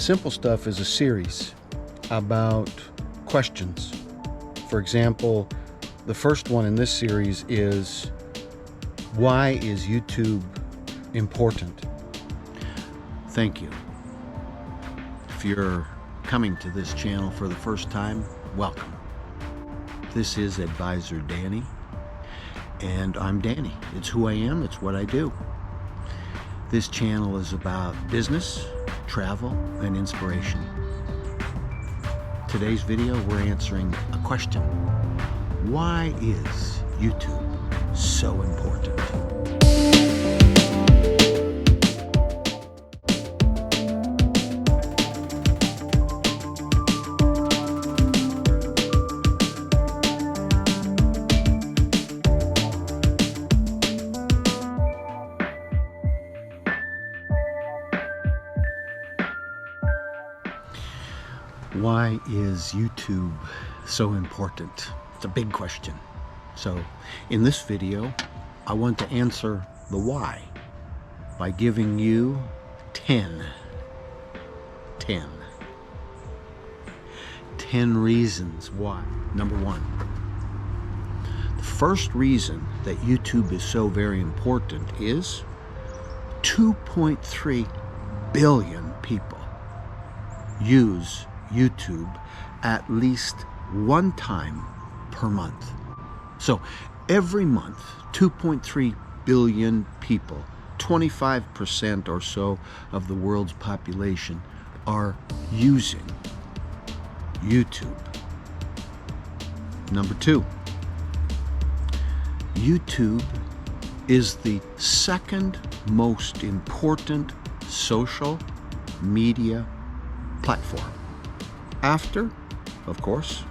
Simple Stuff is a series about questions. For example, the first one in this series is Why is YouTube important? Thank you. If you're coming to this channel for the first time, welcome. This is Advisor Danny, and I'm Danny. It's who I am, it's what I do. This channel is about business, travel, and inspiration. Today's video, we're answering a question Why is YouTube so important? Why is YouTube so important? It's a big question. So, in this video, I want to answer the why by giving you 10. 10. 10 reasons why. Number one, the first reason that YouTube is so very important is 2.3 billion people use YouTube at least one time per month. So every month, 2.3 billion people, 25% or so of the world's population, are using YouTube. Number two, YouTube is the second most important social media platform after, of course,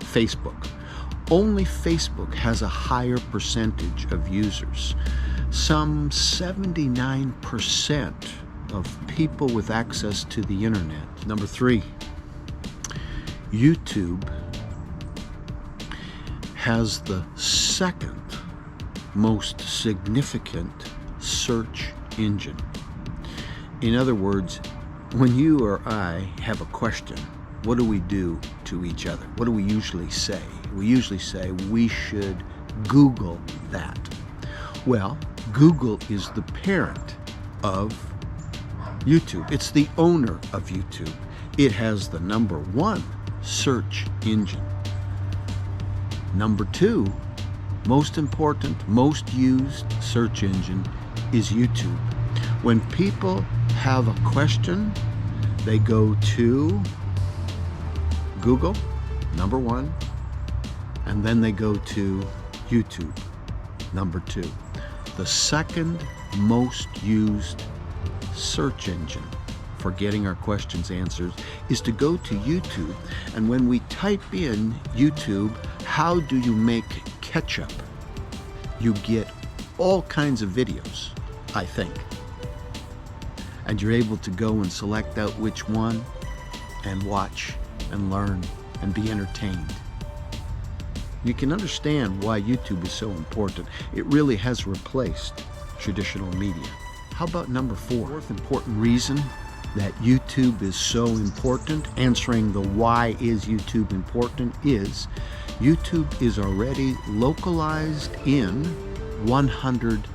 Facebook. Only Facebook has a higher percentage of users. Some 79% of people with access to the internet. Number three, YouTube has the second most significant search engine. In other words, when you or I have a question, what do we do to each other? What do we usually say? We usually say we should Google that. Well, Google is the parent of YouTube, it's the owner of YouTube. It has the number one search engine. Number two, most important, most used search engine is YouTube. When people have a question, they go to Google, number one, and then they go to YouTube, number two. The second most used search engine for getting our questions answered is to go to YouTube. And when we type in YouTube, how do you make ketchup? You get all kinds of videos, I think. And you're able to go and select out which one and watch and learn and be entertained. You can understand why YouTube is so important. It really has replaced traditional media. How about number four? Fourth important reason that YouTube is so important, answering the why is YouTube important, is YouTube is already localized in 100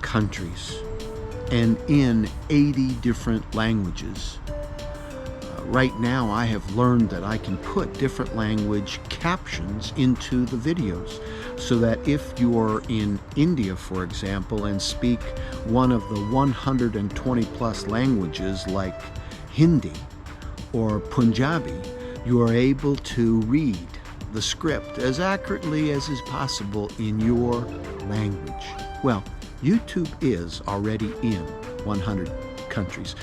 countries and in 80 different languages right now I have learned that I can put different language captions into the videos so that if you are in India, for example, and speak one of the 120 plus languages like Hindi or Punjabi, you are able to read the script as accurately as is possible in your language. Well, YouTube is already in 100 countries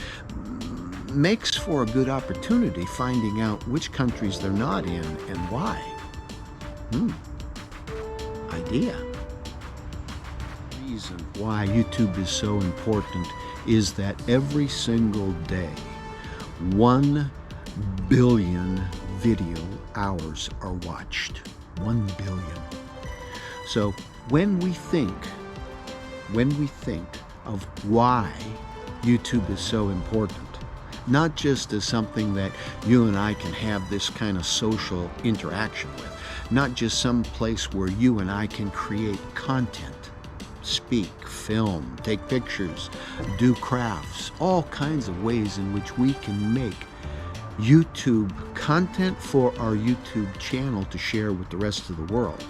makes for a good opportunity finding out which countries they're not in and why. Hmm. Idea. Reason why YouTube is so important is that every single day, one billion video hours are watched. One billion. So when we think, when we think of why YouTube is so important, not just as something that you and I can have this kind of social interaction with, not just some place where you and I can create content, speak, film, take pictures, do crafts, all kinds of ways in which we can make YouTube content for our YouTube channel to share with the rest of the world.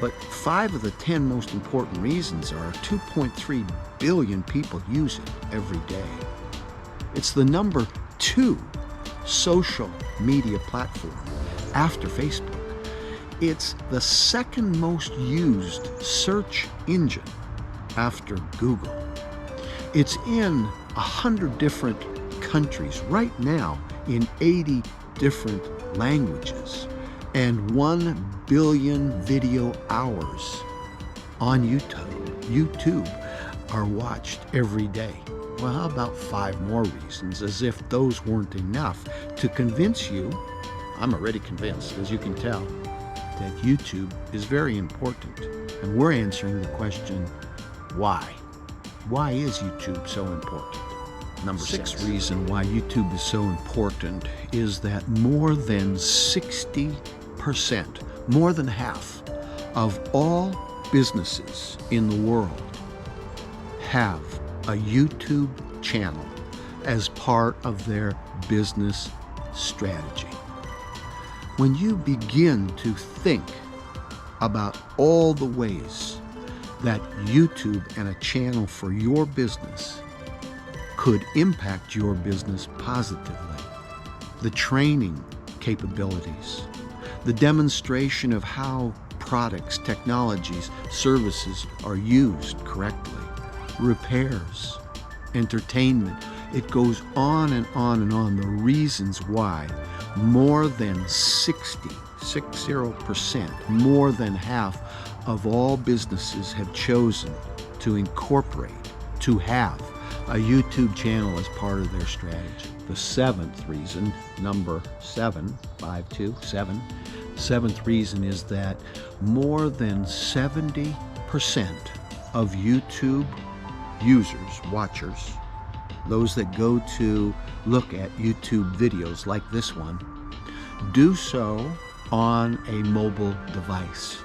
But five of the 10 most important reasons are 2.3 billion people use it every day. It's the number two social media platform after Facebook. It's the second most used search engine after Google. It's in 100 different countries right now in 80 different languages and 1 billion video hours on YouTube. YouTube are watched every day. Well, how about five more reasons, as if those weren't enough to convince you? I'm already convinced, as you can tell, that YouTube is very important. And we're answering the question why? Why is YouTube so important? Number six, six reason why YouTube is so important is that more than 60%, more than half of all businesses in the world have a YouTube channel as part of their business strategy. When you begin to think about all the ways that YouTube and a channel for your business could impact your business positively. The training capabilities, the demonstration of how products, technologies, services are used correctly, repairs, entertainment. It goes on and on and on. The reasons why more than 60, 60%, more than half of all businesses have chosen to incorporate, to have a YouTube channel as part of their strategy. The seventh reason, number seven, five, two, seven, seventh reason is that more than 70% of YouTube users, watchers, those that go to look at YouTube videos like this one, do so on a mobile device.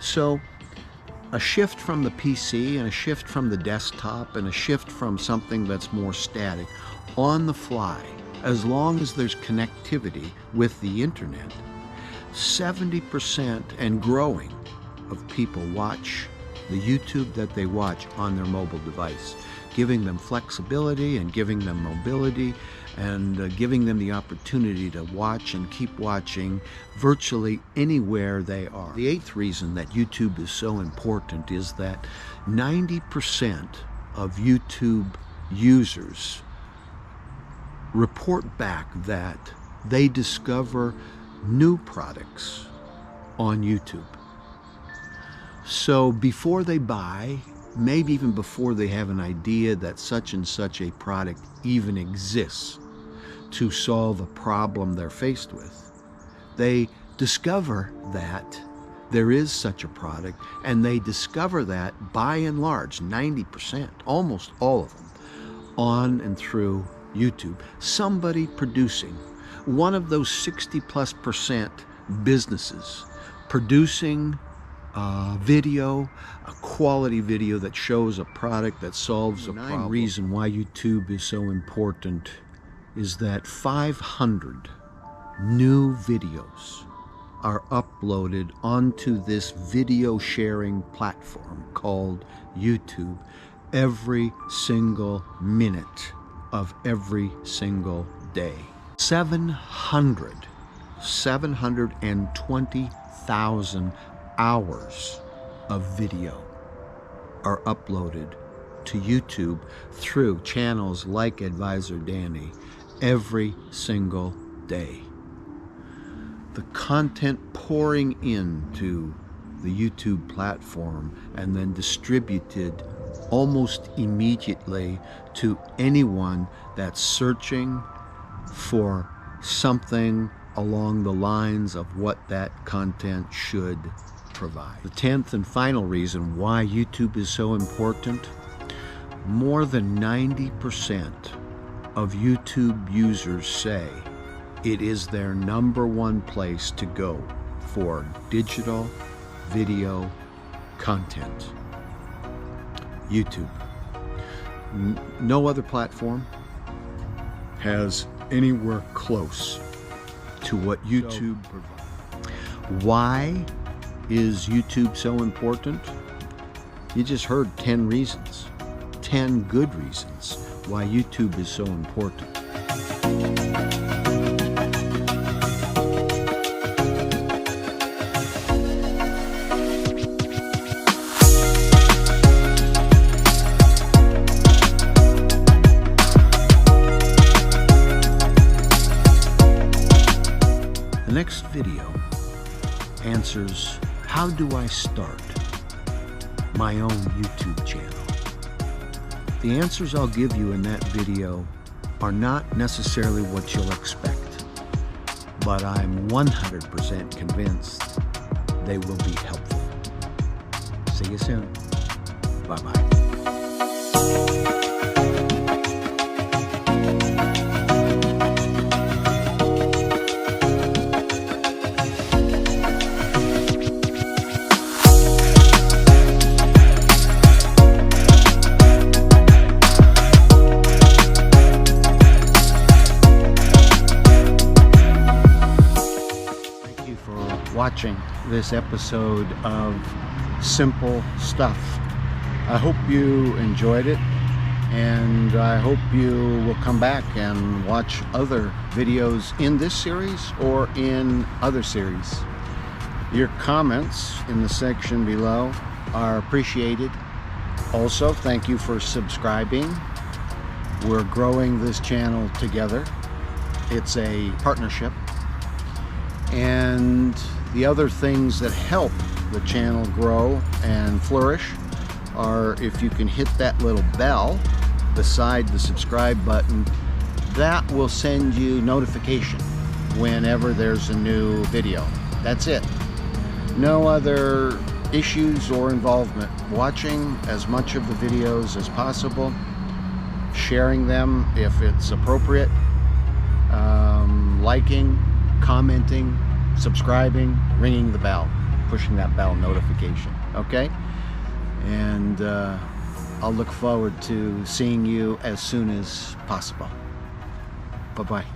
So a shift from the PC and a shift from the desktop and a shift from something that's more static on the fly, as long as there's connectivity with the internet, 70% and growing of people watch the YouTube that they watch on their mobile device, giving them flexibility and giving them mobility and uh, giving them the opportunity to watch and keep watching virtually anywhere they are. The eighth reason that YouTube is so important is that 90% of YouTube users report back that they discover new products on YouTube. So before they buy, maybe even before they have an idea that such and such a product even exists, to solve a problem they're faced with. They discover that there is such a product, and they discover that by and large, 90%, almost all of them, on and through YouTube. Somebody producing one of those 60 plus percent businesses producing a video, a quality video that shows a product that solves a problem. reason why YouTube is so important is that 500 new videos are uploaded onto this video sharing platform called YouTube every single minute of every single day. 700, 720,000 hours of video are uploaded to YouTube through channels like Advisor Danny every single day. The content pouring into the YouTube platform and then distributed almost immediately to anyone that's searching for something along the lines of what that content should provide. The tenth and final reason why YouTube is so important more than 90% of YouTube users say it is their number one place to go for digital video content. YouTube. No other platform has anywhere close to what YouTube provides. Why is YouTube so important? You just heard 10 reasons, 10 good reasons why YouTube is so important. The next video answers how do I start my own YouTube channel? The answers I'll give you in that video are not necessarily what you'll expect, but I'm 100% convinced they will be helpful. See you soon. Bye this episode of Simple Stuff. I hope you enjoyed it, and I hope you will come back and watch other videos in this series or in other series. Your comments in the section below are appreciated. Also, thank you for subscribing. We're growing this channel together. It's a partnership and the other things that help the channel grow and flourish are if you can hit that little bell beside the subscribe button that will send you notification whenever there's a new video. That's it. No other issues or involvement. Watching as much of the videos as possible sharing them if it's appropriate um, liking, commenting, subscribing, ringing the bell, pushing that bell notification. Okay? And uh, I'll look forward to seeing you as soon as possible. Bye bye.